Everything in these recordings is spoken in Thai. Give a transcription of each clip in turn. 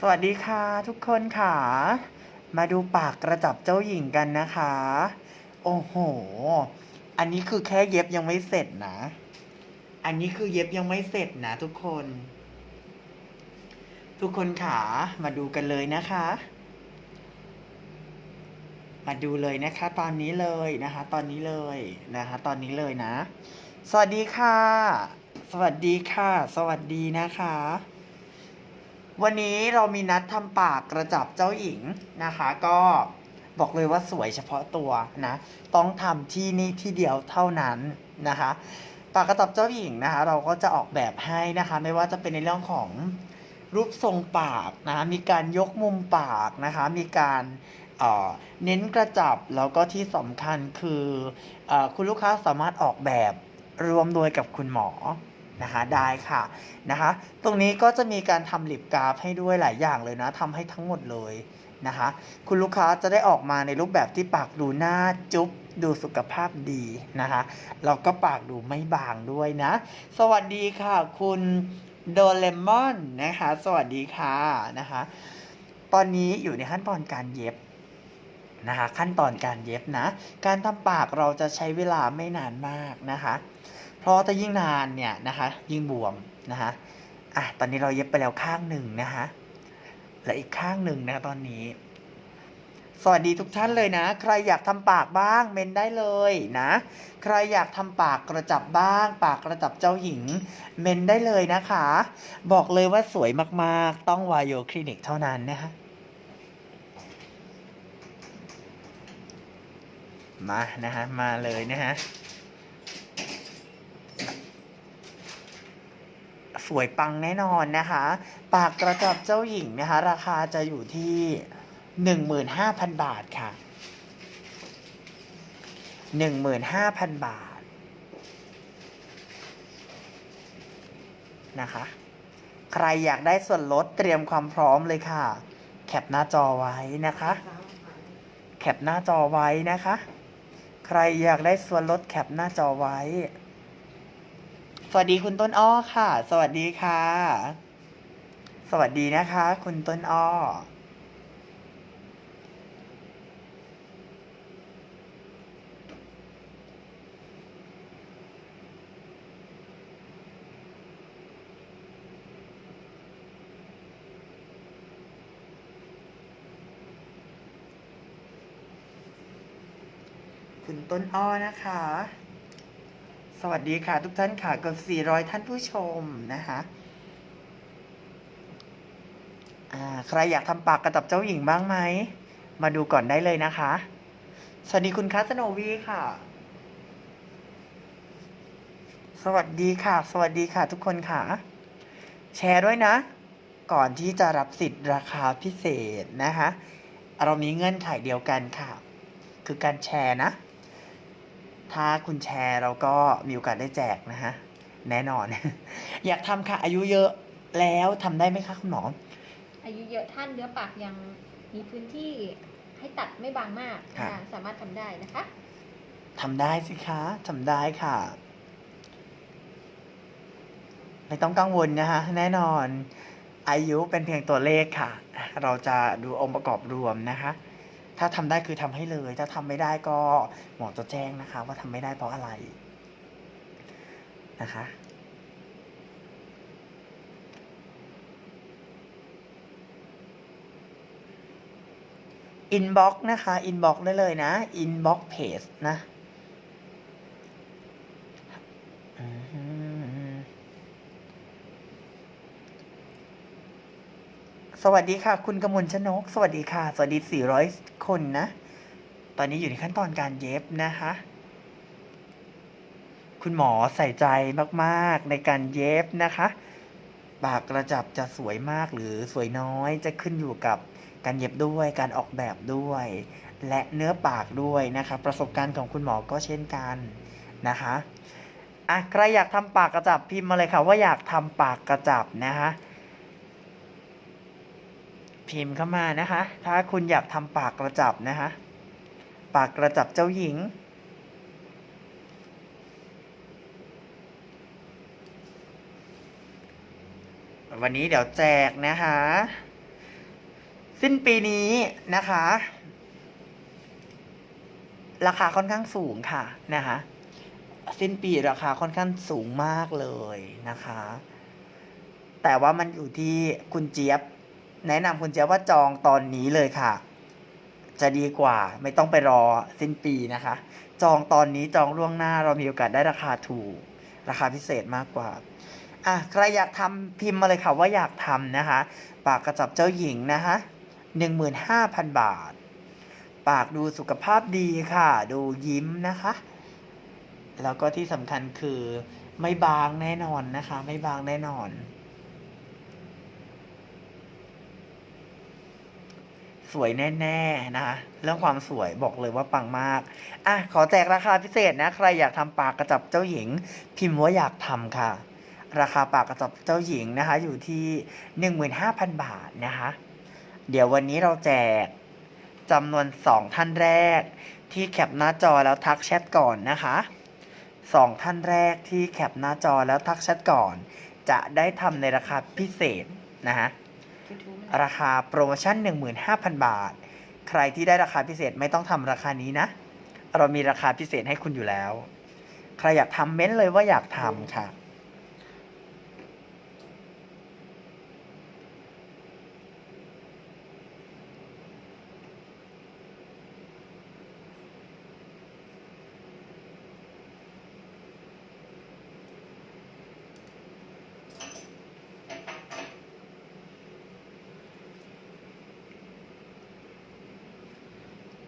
สวัสดีค่ะทุกคนค่ะ มาดูปากกระจับเจ้าหญิงกันนะคะ โอ้โห อันนี้คือแค่เย็บยังไม่เสร็จนะ อันนี้คือเย็บยังไม่เสร็จนะทุกคน ทุกคนขามาดูกันเลยนะคะ มาดูเลยนะคะ ตอนนี้เลยนะคะ ตอนนี้เลยนะคะ ตอนนี้เลยนะ สวัสดีค่ะ สวัสดีค่ะ สวัสดีนะคะ วันนี้เรามีนัดทำปากกระจับเจ้าหญิงนะคะ ก็บอกเลยว่าสวยเฉพาะตัวนะ ต้องทำที่นี่ที่เดียวเท่านั้นนะคะ ปากกระจับเจ้าหญิงนะคะ เราก็จะออกแบบให้นะคะ ไม่ว่าจะเป็นในเรื่องของรูปทรงปากนะคะมีการยกมุมปากนะคะ มีการเเน้นกระจับแล้วก็ที่สำคัญคืออคุณลูกค้าสามารถออกแบบรวมโดยกับคุณหมอ นะคะได้ค่ะนะคะตรงนี้ก็จะมีการทำลิปกราฟให้ด้วยหลายอย่างเลยนะทำให้ทั้งหมดเลยนะคะคุณลูกค้าจะได้ออกมาในรูปแบบที่ปากดูหน้าจุ๊บดูสุขภาพดีนะคะแล้วก็ปากดูไม่บางด้วยนะ สวัสดีค่ะ คุณโดเลมอนนะคะสวัสดีค่ะนะคะตอนนี้อยู่ในขั้นตอนการเย็บนะคะขั้นตอนการเย็บนะ การทำปากเราจะใช้เวลาไม่นานมากนะคะ เพราะถ้ายิ่งนานเนี่ยนะคะยิ่งบวมนะคะอะตอนนี้เราเย็บไปแล้วข้างหนึ่งนะคะและอีกข้างหนึ่งนะตอนนี้ สวัสดีทุกท่านเลยนะ ใครอยากทำปากบ้างเมนได้เลยนะ ใครอยากทำปากกระจับบ้าง ปากกระจับเจ้าหญิง เมนได้เลยนะคะ บอกเลยว่าสวยมากๆ ต้องวายโยคลินิกเท่านั้นนะคะมานะฮะมาเลยนะฮะ สวยปังแน่นอนนะคะ ปากกระจับเจ้าหญิงนะคะ ราคาจะอยู่ที่หนึ่งหมื่นห้าพันบาทค่ะหนึ่งหมื่นห้าพันบาทนะคะ ใครอยากได้ส่วนลดเตรียมความพร้อมเลยค่ะ แคปหน้าจอไว้นะคะ แคปหน้าจอไว้นะคะ ใครอยากได้ส่วนลดแคปหน้าจอไว้ สวัสดีคุณต้นอ้อค่ะ สวัสดีค่ะ สวัสดีนะคะ คุณต้นอ้อคุณต้นอ้อนะคะ สวัสดีค่ะทุกท่านค่ะเกือบ400 ท่านผู้ชมนะคะใครอยากทำปากกระตับเจ้าหญิงบ้างไหม มาดูก่อนได้เลยนะคะ สวัสดีคุณคัสโนวีค่ะ สวัสดีค่ะ สวัสดีค่ะทุกคนค่ะ แชร์ด้วยนะ ก่อนที่จะรับสิทธิ์ราคาพิเศษนะคะ เรามีเงื่อนไขเดียวกันค่ะ คือการแชร์นะ ถ้าคุณแชร์เราก็มีโอกาสได้แจกนะฮะ แน่นอน อยากทำค่ะ อายุเยอะแล้วทำได้ไหมคะคุณหมอ อายุเยอะท่านเนื้อปากยังมีพื้นที่ให้ตัดไม่บางมากค่ะ อ่าสามารถทำได้นะคะ ทำได้สิคะทำได้ค่ะ ไม่ต้องกังวลนะคะ แน่นอน อายุเป็นเพียงตัวเลขค่ะ เราจะดูองค์ประกอบรวมนะคะ ถ้าทำได้คือทำให้เลย ถ้าทำไม่ได้ก็หมอจะแจ้งนะคะ ว่าทำไม่ได้เพราะอะไรนะคะอินบ็อกนะคะอินบ็อกได้เลยนะอินบ็อกเพจนะอืม สวัสดีค่ะ คุณกมลชนก สวัสดีค่ะ สวัสดี 400 คนนะ ตอนนี้อยู่ในขั้นตอนการเย็บนะคะ คุณหมอใส่ใจมากๆในการเย็บนะคะปากกระจับจะสวยมากหรือสวยน้อยจะขึ้นอยู่กับการเย็บด้วยการออกแบบด้วย และเนื้อปากด้วยนะคะ ประสบการณ์ของคุณหมอก็เช่นกันนะคะอะใครอยากทำปากกระจับพิมพ์มาเลยค่ะ ว่าอยากทำปากกระจับนะคะ พิมพ์เข้ามานะคะ ถ้าคุณอยากทำปากกระจับนะคะ ปากกระจับเจ้าหญิง วันนี้เดี๋ยวแจกนะคะ สิ้นปีนี้นะคะ ราคาค่อนข้างสูงค่ะนะคะสิ้นปีราคาค่อนข้างสูงมากเลยนะคะ แต่ว่ามันอยู่ที่คุณเจี๊ยบ แนะนำคุณเจี๊ยบว่าจองตอนนี้เลยค่ะ จะดีกว่าไม่ต้องไปรอสิ้นปีนะคะ จองตอนนี้จองล่วงหน้าเรามีโอกาสได้ราคาถูก ราคาพิเศษมากกว่าอะใครอยากทำพิมพ์มาเลยค่ะว่าอยากทำนะคะ ปากกระจับเจ้าหญิงนะคะหนึ่งหมื่นห้าพันบาท ปากดูสุขภาพดีค่ะ ดูยิ้มนะคะ แล้วก็ที่สำคัญคือไม่บางแน่นอนนะคะ ไม่บางแน่นอน สวยแน่ๆนะคะเรื่องความสวยบอกเลยว่าปังมากอะขอแจกราคาพิเศษนะ ใครอยากทำปากกระจับเจ้าหญิง พิมพ์ว่าอยากทำค่ะ ราคาปากกระจับเจ้าหญิงนะคะ อยู่ที่ 15,000 บาทนะคะ เดี๋ยววันนี้เราแจกจำนวน 2 ท่านแรก ที่แคปหน้าจอแล้วทักแชทก่อนนะคะสองท่านแรกที่แคปหน้าจอแล้วทักแชทก่อน จะได้ทำในราคาพิเศษนะคะ ราคาโปรโมชั่น 15,000 บาท ใครที่ได้ราคาพิเศษไม่ต้องทำราคานี้นะ เรามีราคาพิเศษให้คุณอยู่แล้ว ใครอยากทำเม้นเลยว่าอยากทำค่ะ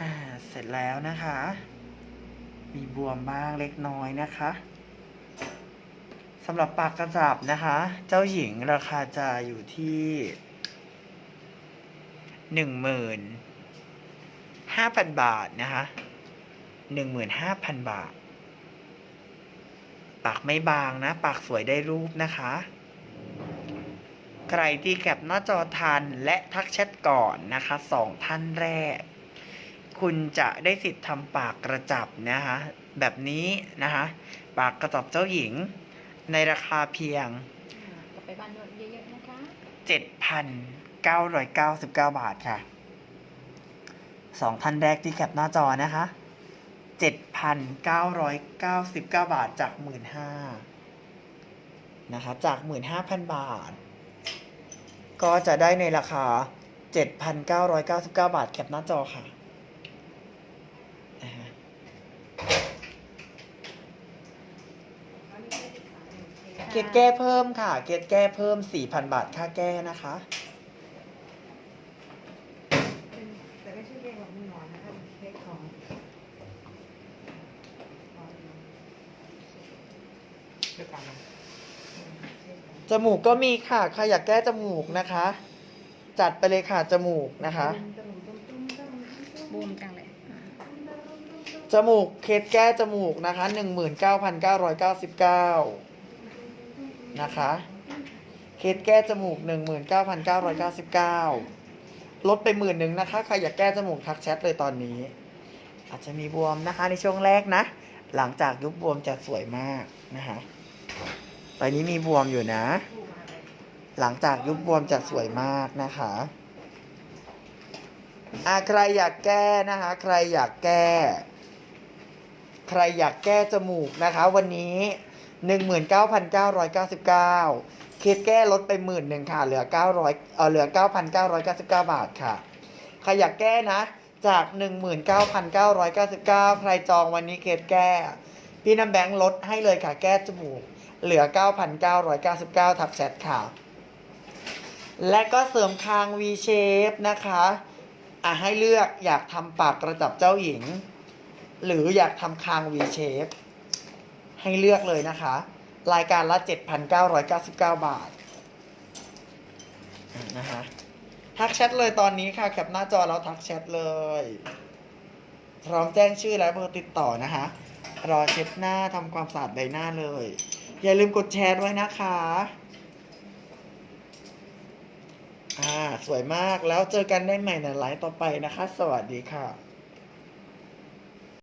อ่า เสร็จแล้วนะคะ มีบวมบ้างเล็กน้อยนะคะสำหรับปากกระจับนะคะ เจ้าหญิงราคาจะอยู่ที่หนึ่งหมื่นห้าพันบาทนะคะหนึ่งหมื่นห้าพันบาท ปากไม่บางนะ ปากสวยได้รูปนะคะ ใครที่แคปหน้าจอทันและทักแชทก่อนนะคะสองท่านแรก คุณจะได้สิทธิ์ทำปากกระจับนะคะแบบนี้นะคะปากกระจับเจ้าหญิง ในราคาเพียงกลับไปบ้านนวดเยอะๆนะคะ7,999บาทค่ะสองท่านแรกที่แคปหน้าจอนะคะ7,999บาทจาก15,000นะคะจาก15,000บาท ก็จะได้ในราคา7,999บาทแคปหน้าจอค่ะอ่าฮะ เกรดแก้เพิ่มค่ะ เกรดแก้เพิ่ม4,000บาทค่าแก้นะคะ แต่ไม่ใช่เค้กของคุณหมอนะคะเป็นเค้กของจมูกก็มีค่ะใครอยากแก้จมูกนะคะ จัดไปเลยค่ะจมูกนะคะ บูมจังเลยอ่าจมูกเคสแก้จมูกนะคะหนึ่งหมื่นเก้าพันเก้าร้อยเก้าสิบเก้า นะคะเคสแก้จมูกหนึ่งหมื่นเก้าพันเก้าร้อยเก้าสิบเก้าลดไปหมื่นหนึ่งนะคะ ใครอยากแก้จมูกทักแชทเลยตอนนี้ อาจจะมีบวมนะคะในช่วงแรกนะ หลังจากยุบบวมจะสวยมากนะคะตอนนี้มีบวมอยู่นะ หลังจากยุบบวมจะสวยมากนะคะอะใครอยากแก้นะคะ ใครอยากแก้ ใครอยากแก้จมูกนะคะ วันนี้ 19,999เคสแก้ลดไปหมื่นหนึ่งค่ะ เหลือ 900เออเหลือ 9,999 บาทค่ะ ใครอยากแก้นะ จาก 19,999 ใครจองวันนี้เคสแก้ พี่น้ำแบงค์ลดให้เลยค่ะ แก้จมูก เหลือ 9,999 ทักแชทค่ะ และก็เสริมคาง V shape นะคะอะให้เลือกอยากทำปากกระจับเจ้าหญิง หรืออยากทำคาง V shape ให้เลือกเลยนะคะ รายการละ 7,999 บาทนะคะทักแชทเลยตอนนี้ค่ะแคปหน้าจอแล้วทักแชทเลย พร้อมแจ้งชื่อและเบอร์ติดต่อนะคะ รอเช็ดหน้าทำความสะอาดใบหน้าเลย อย่าลืมกดแชร์ด้วยนะคะ อ่า สวยมากแล้วเจอกันได้ใหม่ในไลฟ์ต่อไปนะคะ สวัสดีค่ะ